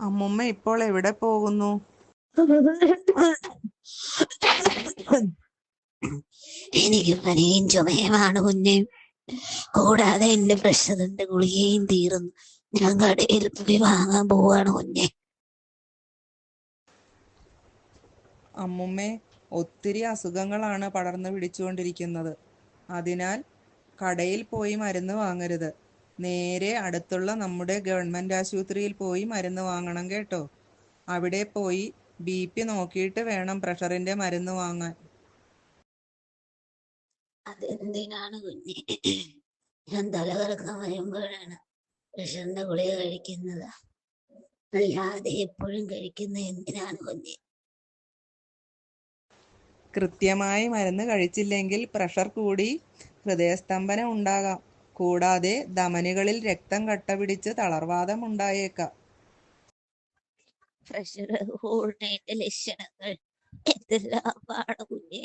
അമ്മുമ്മ ഇപ്പോൾ എവിടെ പോകുന്നു? എനിക്ക് പനിയും ചുമയുമാണ് കുഞ്ഞെ. കൂടാതെ എന്റെ പ്രശ്നത്തിന്റെ ഗുളികയും തീർന്നു. ഞാൻ കടയിൽ പോയി വാങ്ങാൻ പോവാണ് കുഞ്ഞെ. അമ്മുമ്മേ ഒത്തിരി അസുഖങ്ങളാണ് പടർന്നു പിടിച്ചുകൊണ്ടിരിക്കുന്നത്. അതിനാൽ കടയിൽ പോയി മരുന്ന് വാങ്ങരുത്. നേരെ അടുത്തുള്ള നമ്മുടെ ഗവൺമെന്റ് ആശുപത്രിയിൽ പോയി മരുന്ന് വാങ്ങണം കേട്ടോ. അവിടെ പോയി ബി പി നോക്കിയിട്ട് വേണം പ്രഷറിന്റെ മരുന്ന് വാങ്ങാൻ. അതെന്തിനാണ് കുഞ്ഞെ? ഞാൻ തലകറക്കം വരുമ്പോഴാണ് പ്രഷറിന്റെ ഗുളിക കഴിക്കുന്നത്. അല്ലാതെ എപ്പോഴും കഴിക്കുന്ന എന്തിനാണ് കുഞ്ഞെ? കൃത്യമായി മരുന്ന് കഴിച്ചില്ലെങ്കിൽ പ്രഷർ കൂടി ഹൃദയസ്തംഭനം ഉണ്ടാകാം. കൂടാതെ ധമനികളിൽ രക്തം കട്ടപിടിച്ച് തളർവാദം ഉണ്ടായേക്കാം പ്രഷർ കൂടുന്നതിന്റെ ലക്ഷണങ്ങൾ എന്തെല്ലാമാണ് കുഞ്ഞെ?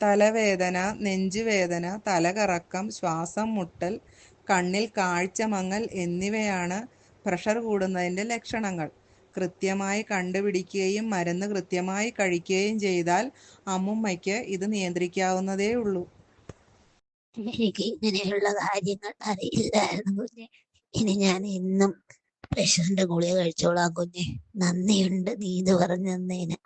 തലവേദന നെഞ്ചുവേദന തലകറക്കം ശ്വാസം മുട്ടൽ കണ്ണിൽ കാഴ്ച മങ്ങൽ എന്നിവയാണ് പ്രഷർ കൂടുന്നതിന്റെ ലക്ഷണങ്ങൾ. കൃത്യമായി കണ്ടുപിടിക്കുകയും മരുന്ന് കൃത്യമായി കഴിക്കുകയും ചെയ്താൽ അമ്മുമ്മയ്ക്ക് ഇത് നിയന്ത്രിക്കാവുന്നതേ ഉള്ളൂ. എനിക്ക് ഇങ്ങനെയുള്ള കാര്യങ്ങൾ അറിയില്ലായിരുന്നു കുഞ്ഞെ. ഇനി ഞാൻ എന്നും പ്രഷറിന്റെ ഗുളിക കഴിച്ചോളാം കുഞ്ഞെ. നന്ദിയുണ്ട് നീ ഇത് പറഞ്ഞു തന്നേന്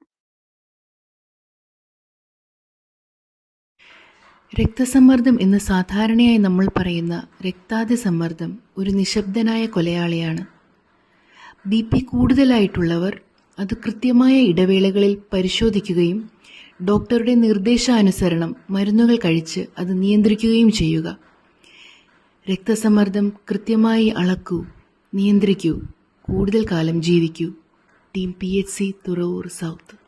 രക്തസമ്മർദ്ദം എന്ന് സാധാരണയായി നമ്മൾ പറയുന്ന രക്താതിസമ്മർദ്ദം ഒരു നിശബ്ദനായ കൊലയാളിയാണ്. ബി പി കൂടുതലായിട്ടുള്ളവർ അത് കൃത്യമായ ഇടവേളകളിൽ പരിശോധിക്കുകയും ഡോക്ടറുടെ നിർദ്ദേശാനുസരണം മരുന്നുകൾ കഴിച്ച് അത് നിയന്ത്രിക്കുകയും ചെയ്യുക. രക്തസമ്മർദ്ദം കൃത്യമായി അളക്കൂ നിയന്ത്രിക്കൂ കൂടുതൽ കാലം ജീവിക്കൂ. Team P H C Thuravoor south.